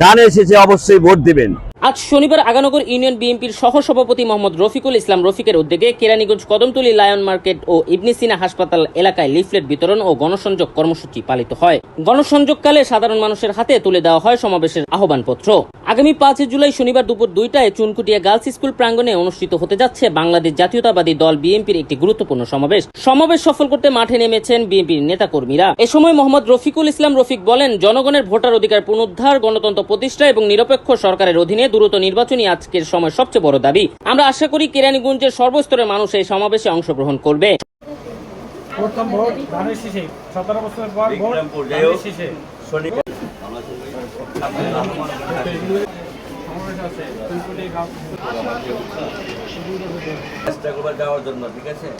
ধানের এসেছে অবশ্যই ভোট দিবেন। আজ শনিবার আগানগর ইউনিয়ন বিএনপির সহসভাপতি মোহাম্মদ রফিকুল ইসলাম রফিকের উদ্যোগে কেরানীগঞ্জ কদমতলী লায়ন মার্কেট ও ইবনে সিনা হাসপাতাল এলাকায় লিফলেট বিতরণ ও গণসংযোগ কর্মসূচি পালিত হয়। গণসংযোগকালে সাধারণ মানুষের হাতে তুলে দেওয়া হয় সমাবেশের আহ্বানপত্র। আগামী পাঁচই জুলাই শনিবার দুপুর দুইটায় চুনকুটিয়া গার্লস স্কুল প্রাঙ্গণে অনুষ্ঠিত হতে যাচ্ছে বাংলাদেশ জাতীয়তাবাদী দল বিএনপির একটি গুরুত্বপূর্ণ সমাবেশ। সমাবেশ সফল করতে মাঠে নেমেছেন বিএনপির নেতাকর্মীরা। এ সময় মোহাম্মদ রফিকুল ইসলাম রফিক বলেন, জনগণের ভোটার অধিকার পুনরুদ্ধার, গণতন্ত্র প্রতিষ্ঠা এবং নিরপেক্ষ সরকারের অধীনে দ্রুত নির্বাচনই আজকের সময় সবচেয়ে বড় দাবি। আমরা আশা করি কেরানীগঞ্জের সর্বস্তরের মানুষ এই সমাবেশে অংশগ্রহণ করবে। প্রথম ভোট ধানের শীষে সতেরো বছরের পর ভোট ধানের শীষে।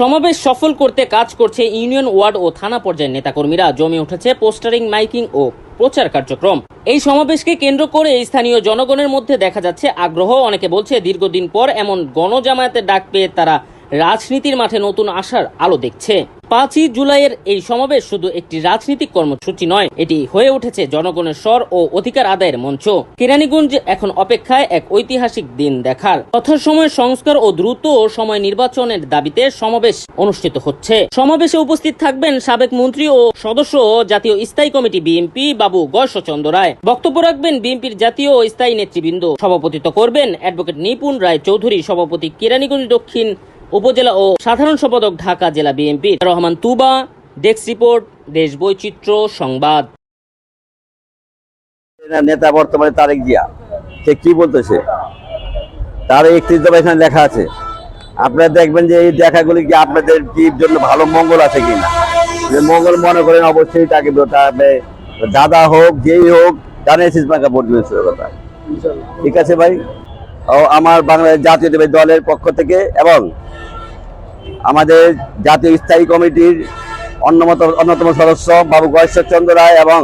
সমাবেশ সফল করতে কাজ করছে ইউনিয়ন ওয়ার্ড ও থানা পর্যায়ের নেতাকর্মীরা। জমে উঠেছে পোস্টারিং, মাইকিং ও প্রচার কার্যক্রম। এই সমাবেশকে কেন্দ্র করে স্থানীয় জনগণের মধ্যে দেখা যাচ্ছে আগ্রহ। অনেকে বলছে, দীর্ঘদিন পর এমন গণজামায়াতের ডাক পেয়ে তারা রাজনীতির মাঠে নতুন আশার আলো দেখছে। পাঁচই জুলাইয়ের এই সমাবেশ শুধু একটি রাজনৈতিক কর্মসূচি নয়, এটি হয়ে উঠেছে জনগণের স্বর ও অধিকার আদায়ের মঞ্চ। কেরানীগঞ্জ এখন অপেক্ষায় এক ঐতিহাসিক দিন দেখার। যথাসময় সংস্কার ও দ্রুত সময় নির্বাচনের দাবিতে সমাবেশ অনুষ্ঠিত হচ্ছে। সমাবেশে উপস্থিত থাকবেন সাবেক মন্ত্রী ও সদস্য জাতীয় স্থায়ী কমিটি বিএনপি বাবু গয়শচন্দ্র রায়। বক্তব্য রাখবেন বিএনপির জাতীয় স্থায়ী নেতৃবৃন্দ। সভাপতিত্ব করবেন অ্যাডভোকেট নিপুণ রায় চৌধুরী সভাপতি কেরানীগঞ্জ দক্ষিণ উপজেলা ও সাধারণ সম্পাদক ঢাকা জেলা BNP Rahman Tuba, desk report, দেশ বৈচিত্র্য, সংবাদ। নেতা বর্তমানে তারেক জিয়া। সে কি বলতেছে? তার একত্রিশ দফা এখানে লেখা আছে। আপনারা দেখবেন যে এই দেখাগুলি কি আপনাদের কি জন্য ভালো মঙ্গল আছে কিনা? যে মঙ্গল মনে করেন অবশ্যই তাকে দাদা হোক, যেই হোক জানিয়ে সিসমাকে ভোট দিবেন কথা। ঠিক আছে ভাই? আমার বাংলাদেশ জাতীয়তাবাদী দলের পক্ষ থেকে এবং আমাদের জাতীয় স্থায়ী কমিটির অন্যতম অন্যতম সদস্য বাবু গয়েশ্বরচন্দ্র রায় এবং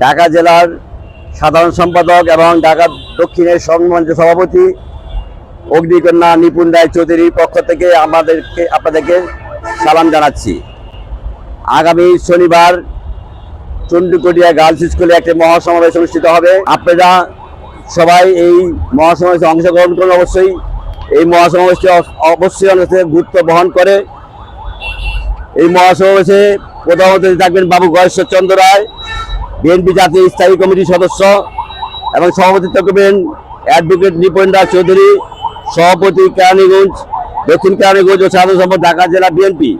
ঢাকা জেলার সাধারণ সম্পাদক এবং ঢাকা দক্ষিণের সংমঞ্চ সভাপতি অগ্নিকন্যা নিপুণ রায় চৌধুরীর পক্ষ থেকে আমাদেরকে, আপনাদেরকে সালাম জানাচ্ছি। আগামী শনিবার চন্ডীকটিয়া গার্লস স্কুলে একটি মহাসমাবেশ অনুষ্ঠিত হবে। আপনারা সবাই এই মহাসমাবেশে অংশগ্রহণ করুন অবশ্যই। এই মহাসমাবেশটি অবশ্যই অনেক গুরুত্ব বহন করে। এই মহাসমাবেশে প্রধান অতিথি থাকবেন বাবু গয়েশ্বর চন্দ্র রায়, বিএনপি জাতীয় স্থায়ী কমিটির সদস্য এবং সভাপতিত্ব করবেন অ্যাডভোকেট নিপুণ দাস চৌধুরী, সভাপতি কেরানীগঞ্জ, দক্ষিণ কেরানীগঞ্জ ও সাধারণ সম্পাদক ঢাকা জেলা বিএনপি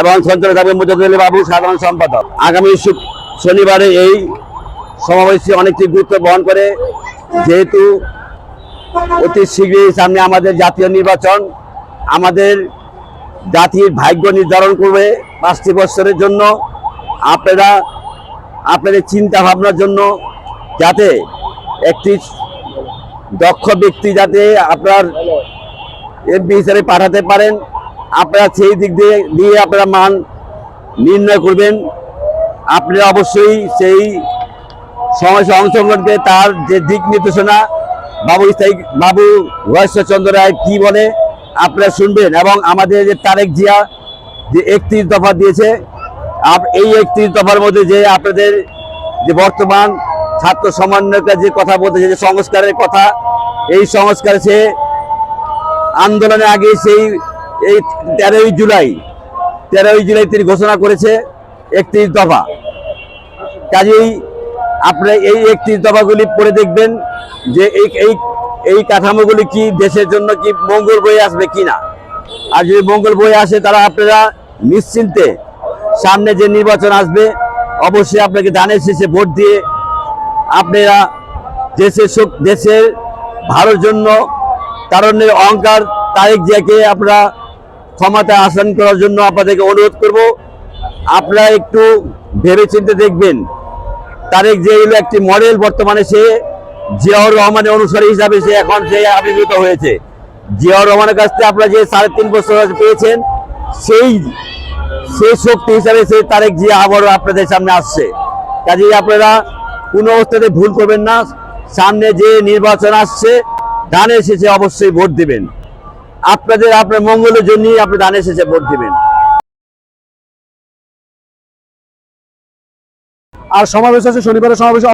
এবং সঞ্চালক থাকবেন মুজাফর বাবু, সাধারণ সম্পাদক। আগামী শনিবারে এই সমাবেশটি অনেকটি গুরুত্ব বহন করে। যেহেতু অতি শীঘ্রই সামনে আমাদের জাতীয় নির্বাচন, আমাদের জাতির ভাগ্য নির্ধারণ করবে পাঁচটি বছরের জন্য। আপনারা, আপনাদের চিন্তা ভাবনার জন্য যাতে একটি দক্ষ ব্যক্তি যাতে আপনার এমপি হিসাবে পাঠাতে পারেন, আপনারা সেই দিক দিয়ে দিয়ে আপনারা মান নির্ণয় করবেন। আপনারা অবশ্যই সেই সমাবেশে অংশগ্রহণ করে তার যে দিক নির্দেশনা বাবু স্থায়ী, বাবু চন্দ্র রায় কি বলে? আপনারা শুনবেন এবং আমাদের যে তারেক জিয়া যে একত্রিশ দফা দিয়েছে এই একত্রিশ দফার মধ্যে যে আপনাদের যে বর্তমান ছাত্র সমন্বয়করা যে কথা বলতেছে যে সংস্কারের কথা, এই সংস্কার সে আন্দোলনের আগে সেই এই তেরোই জুলাই তেরোই জুলাই তিনি ঘোষণা করেছে একত্রিশ দফা। কাজেই আপনারা এই একত্রিশ দফাগুলি পড়ে দেখবেন যে এই এই এই কাঠামোগুলি কি দেশের জন্য কি মঙ্গল বয়ে আসবে কি না। আর যদি মঙ্গল বয়ে আসে, তারা আপনারা নিশ্চিন্তে সামনে যে নির্বাচন আসবে, অবশ্যই আপনাকে দানের শেষে ভোট দিয়ে আপনারা দেশের শক- দেশের ভালোর জন্য তারণের অহংকার তারেক জিয়াকে আপনারা ক্ষমতায় আসন করার জন্য আপনাদেরকে অনুরোধ করব। আপনারা একটু ভেবেচিন্তে দেখবেন তারেক যে হলো একটি মডেল বর্তমানে সে জিয়াউর রহমানের অনুসারী হিসাবে সে এখন সে আবির্ভূত হয়েছে। জিয়াউর রহমানের কাছ থেকে আপনারা যে সাড়ে তিন বছর পেয়েছেন, সেই সেই শক্তি হিসাবে সেই তারেক জিয়া আবারও আপনাদের সামনে আসছে। কাজেই আপনারা কোনো অবস্থাতে ভুল করবেন না, সামনে যে নির্বাচন আসছে, ধানের শেষে অবশ্যই ভোট দিবেন। আপনাদের, আপনার মঙ্গলের জন্যই আপনি ধানের শেষে ভোট দিবেন। আর সমাবেশ আছে শনিবারের সমাবেশে